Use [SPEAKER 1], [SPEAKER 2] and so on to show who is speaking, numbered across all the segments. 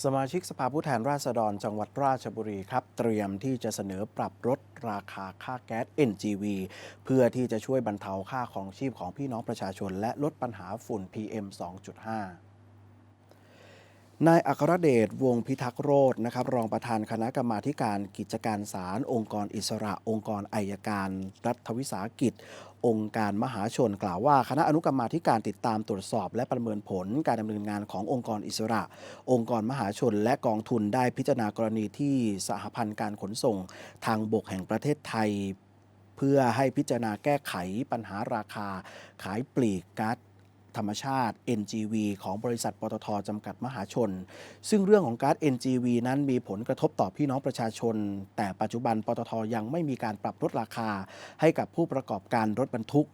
[SPEAKER 1] สมาชิกสภาผู้แทนราษฎรจังหวัดราชบุรีครับเตรียมที่จะเสนอปรับลดราคาค่าแก๊ส NGV เพื่อที่จะช่วยบรรเทาค่าของชีพของพี่น้องประชาชน และลดปัญหาฝุ่น PM 2.5นายอัครเดชวงพิทักษ์โรจนะครับรองประธานคณะกรรมาการกิจการศาลองค์กรอิสระองค์กรอายการ รัฐวิสาหกิจ องค์การมหาชนกล่าวว่า คณะอนุกรรมาธิการติดตามตรวจสอบ และประเมินผลการดำเนินงานขององค์กรอิสระ องค์กรมหาชนและกองทุนได้พิจารณากรณีที่สหพันธ์การขนส่ง ทางบกแห่งประเทศไทย เพื่อให้พิจารณาแก้ไขปัญหาราคา ขายปลีกก๊าซ ธรรมชาติ NGV ของบริษัทปตทจำกัดมหาชน ซึ่งเรื่องของก๊าซ NGV นั้นมีผลกระทบต่อพี่น้องประชาชน แต่ปัจจุบันปตทยังไม่มีการปรับลดราคา ให้กับผู้ประกอบการรถบรรทุก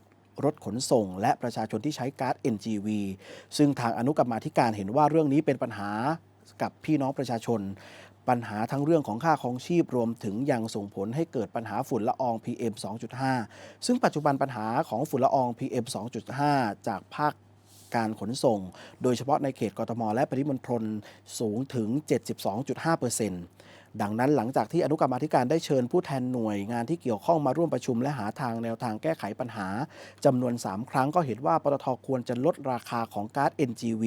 [SPEAKER 1] รถขนส่ง และประชาชนที่ใช้ก๊าซ NGV ซึ่งทางอนุกรรมาธิการเห็นว่าเรื่องนี้เป็นปัญหากับพี่น้องประชาชน ปัญหาทั้งเรื่องของค่าครองชีพรวมถึงยังส่งผลให้เกิดปัญหาฝุ่นละออง PM 2.5 ซึ่งปัจจุบันปัญหาของฝุ่นละออง PM 2.5 จากภาค การขนส่ง โดยเฉพาะในเขตกทมและปริมณฑลสูงถึง 72.5%ดังนั้นหลังจากที่อนุกรรมาธิการได้เชิญผู้แทนหน่วยงานที่เกี่ยวข้องมาร่วมประชุมและหาทางแนวทางแก้ไขปัญหาจำนวน 3 ครั้งก็เห็นว่าปตทควรจะลดราคาของก๊าซ NGV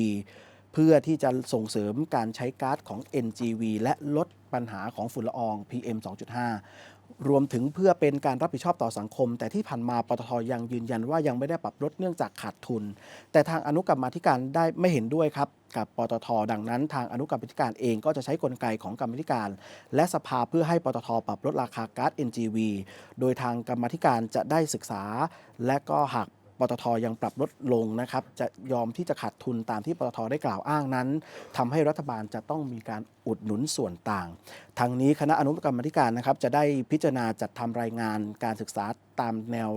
[SPEAKER 1] เพื่อที่จะส่งเสริมการใช้ก๊าซของ NGV และลดปัญหาของฝุ่นละออง PM 2.5 รวมถึงเพื่อเป็นการรับผิดชอบต่อสังคม แต่ที่ผ่านมาปตทยังยืนยันว่ายังไม่ได้ปรับลดเนื่องจากขาดทุน แต่ทางอนุกรรมาธิการได้ไม่เห็นด้วยครับ กับปตท ดังนั้น ทางอนุกรรมาธิการเองก็จะใช้กลไกของกรรมาธิการ และสภาเพื่อให้ปตทปรับลดราคาก๊าซ NGV โดยทางกรรมาธิการจะได้ศึกษา และก็หาก ปตทยังปรับลดลงนะครับจะยอมที่จะขาดทุนตามที่ปตทได้กล่าวอ้างนั้นทำให้รัฐบาลจะต้องมีการอุดหนุนส่วนต่าง ทางนี้คณะอนุกรรมธิการนะครับจะได้พิจารณาจัดทำรายงานการศึกษาตามแนว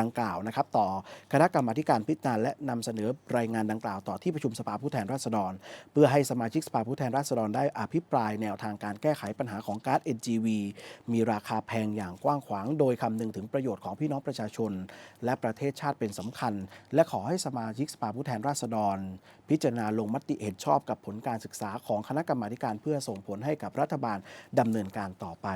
[SPEAKER 1] ดังกล่าวนะครับต่อคณะกรรมาการพิจารณาและนำเสนอรายงานดังกล่าวต่อที่ประชุมสภาผู้แทนราษฎร เพื่อให้สมาชิกสภาผู้แทนราษฎรได้อภิปรายแนวทางการแก้ไขปัญหาของก๊าซ NGV มีราคาแพงอย่างกว้างขวาง โดยคำนึงถึงประโยชน์ของพี่น้องประชาชน และประเทศชาติเป็นสำคัญ และขอให้สมาชิกสภาผู้แทนราษฎร พิจารณาลงมติเห็นชอบกับผลการศึกษาของคณะกรรมาธิการเพื่อส่งผลให้กับรัฐบาลดำเนินการต่อไป